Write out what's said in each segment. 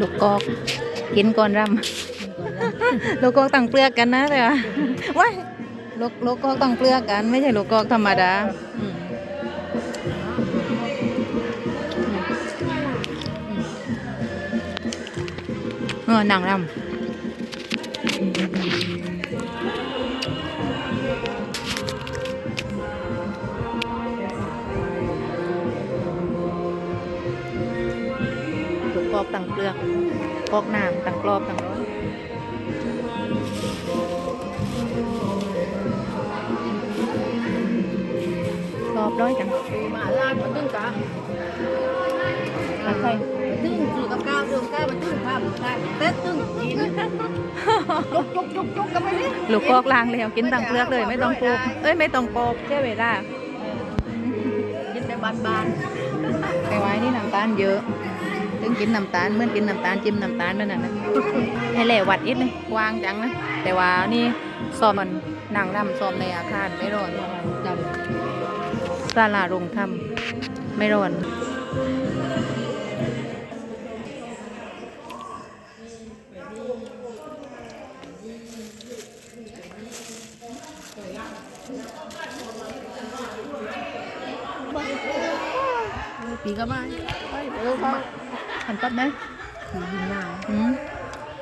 ลูกกอกกินก่อนรำลูกกอกต่างเปลือกกันนะแต่ว่าว้ายลูกลูกกอกต่างเปลือกกัน ไม่ใช่ลูกกอกธรรมดาเออหนังรำ อกตั้งเปลือกกอกน้ำตั้งกรอบตั้งร้อยกรอบร้อยจังมาลาดมาตึ้งกะรักใครมาตึ้งคือกับก้าวตึ้งก้าวมาตึ้งภาพได้เต้ตึ้งกินจุกจุกจุกจุกกันไปนี่ลูกกอกล้างแล้วกินตั้งเปลือกเลยไม่ต้องปลูกเอ้ยไม่ต้องปอกใช่เวลากินแต่บานบานไปไว้นี่น้ำตาลเยอะ ถึงกินน้ำตาลเหมื่อนกินน้ำตาลจิ้มน้ำตาลนั่นน่ะนะให้แหล่วัดอิดเลยกว้างจังนะแต่ว่านี่ซ้อมมันนางรำซ้อมในอาคารไม่ร้อนจศาลาโรงธรรมไม่ร้อนำปีก็มาไปเออเขา หันตัดไหมปียิงหน้าอืม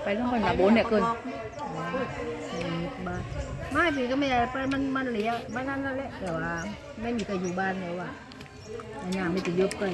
ไปต้องคนมาโบนเนี่ยเกินบ้านไม่ปีก็ไม่ได้ไปมันมันเหลียบ้านนั่นนั่นแหละแต่ว่าไม่มีใครอยู่บ้านเลยว่ะอย่างไม่ติดยุบเลย